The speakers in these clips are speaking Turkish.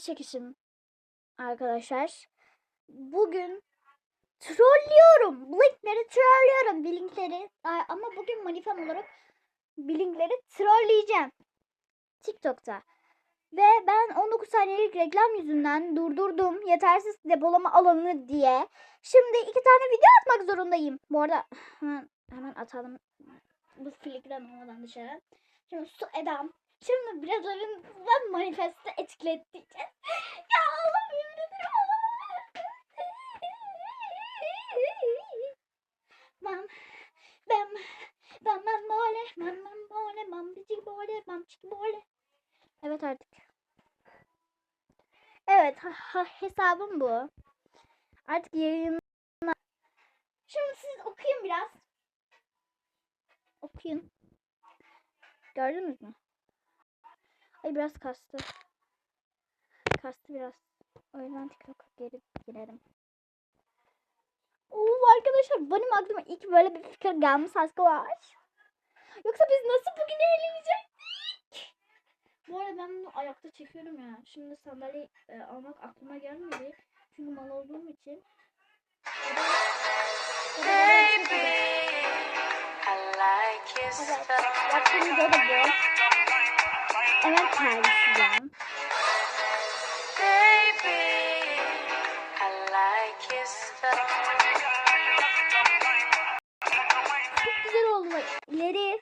çekişim arkadaşlar. Bugün trollüyorum. Blinkleri trollüyorum. Blinkleri. Ama bugün manifem olarak Blinkleri trolleyeceğim. TikTok'ta. Ve ben 19 saniyelik reklam yüzünden durdurdum yetersiz depolama alanı diye. Şimdi iki tane video atmak zorundayım. Bu arada hemen, hemen atalım. Bu filigran olmadan dışarı. Şimdi su edam. Şimdi birazlarından manifesti etkileteceğiz. ya Allah'ım yemin ederim Mam, bam, bam, bam, bole, mam, bam, bole, mam, bici, bole, mam, çiki, bole. Evet artık. Evet ha, ha- hesabım bu. Artık yayın. Şimdi siz okuyun biraz. Okuyun. Gördünüz mü? Ay biraz kastı. Kastı biraz. O yüzden TikTok'a geri girelim. Oo arkadaşlar benim aklıma ilk böyle bir fikir gelmiş arkadaş. Yoksa biz nasıl bugün eğlenecektik? Bu arada ben bunu ayakta çekiyorum ya. Şimdi sandalye e, almak aklıma gelmedi. Çünkü mal olduğum için. I like stuff. Yaptığım video da bu. Evet stuff. Çok güzel oldu bak. İleri.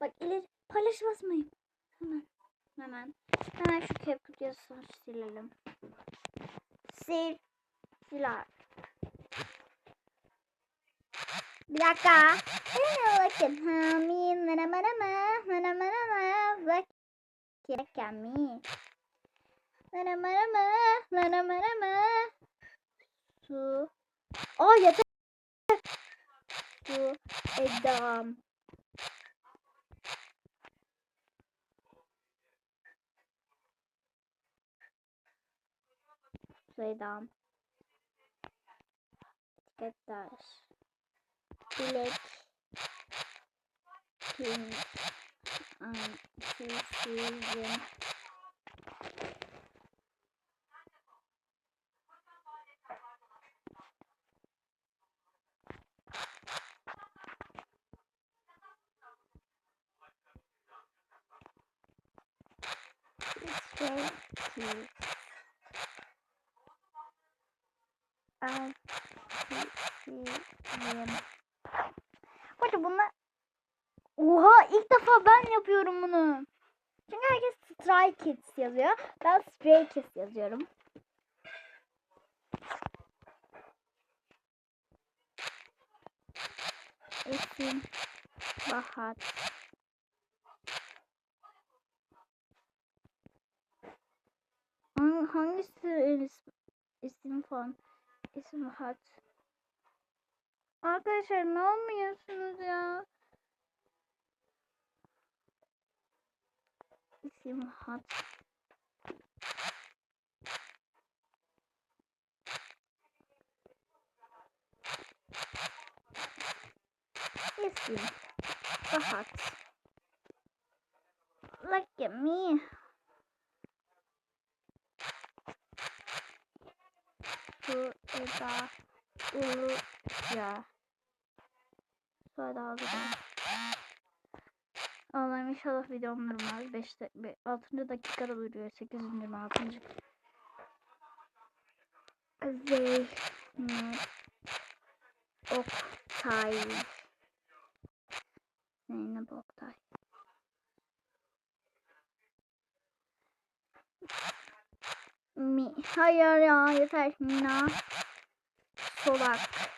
Bak ileri. Paylaş basmayın. Hemen. Hemen. Hemen şu CapCut yazısını silelim. Sil. Sil artık. Bir dakika. Bakın. Hamin. Nana. Nana. Bak. Bir dakika mi. Nana mana ma. Nana mana ma. Su. Aa yeter. Su. Edam. Suydam. Etiketler. Bilek. Pin. An. Sizin. Straight to Ay, Bakın bunlar Oha ilk defa ben yapıyorum bunu. Çünkü herkes Stray Kids yazıyor. Ben Stray Kids yazıyorum. Bahar. Hang- Hangisi isim, falan? İsim Bahar. Arkadaşlar ne olmuyorsunuz ya? İsim hat. İsim Rahat. Look at me. Su Eda Ulu ya. Eda Ulu Allah'ım inşallah videom durmaz. 5 6. dakikada duruyor. 8. 26. Zeynep Oktay Zeynep Oktay Mi Hayır ya yeter Mina Solak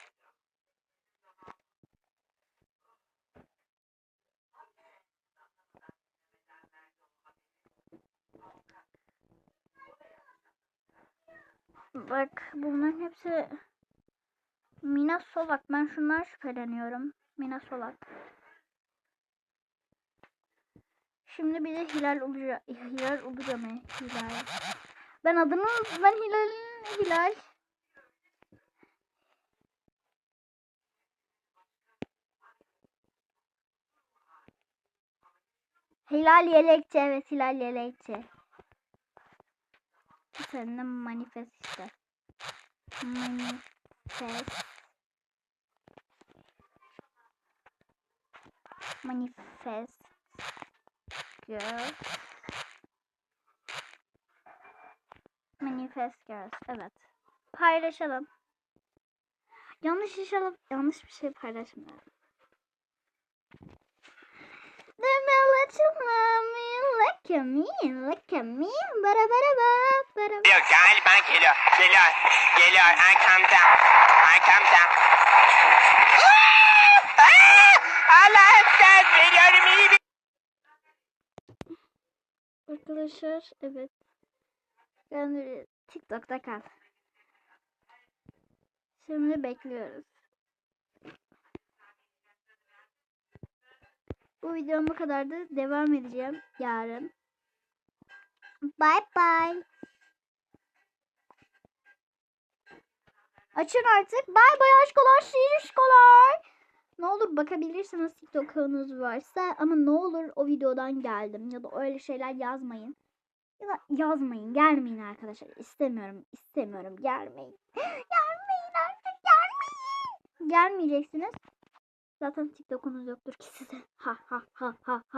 Bak bunların hepsi Mina Solak. Ben şundan şüpheleniyorum. Mina Solak. Şimdi bir de Hilal Uluca. Hilal Uluca mı? Hilal. Ben adını ben Hilal Hilal. Hilal Yelekçi evet Hilal Yelekçi. Seninle manifest işte. Manifest. Manifest. Girls. Manifest Girls. Evet. Paylaşalım. Yanlış inşallah yanlış bir şey paylaşmıyorum. Deme little mommy, look at me, look at me, bara bara ba, bara ba. Geliyor galiba geliyor. Geliyor. Geliyor. Arkamda. Arkamda. Aa! Aa! Allah'ım sen veriyorum iyi bir... Arkadaşlar evet. Yani TikTok'ta kal. Şimdi bekliyoruz. Bu videom bu kadardı. Devam edeceğim yarın. Bye bye. Açın artık. Bye bye aşkolar, şişkolar. Ne olur bakabilirsiniz TikTok kanalınız varsa ama ne olur o videodan geldim ya da öyle şeyler yazmayın. Ya da yazmayın, gelmeyin arkadaşlar. İstemiyorum, istemiyorum. Gelmeyin. gelmeyin artık, gelmeyin. Gelmeyeceksiniz. Zaten TikTok'unuz yoktur ki size. Ha ha ha ha ha.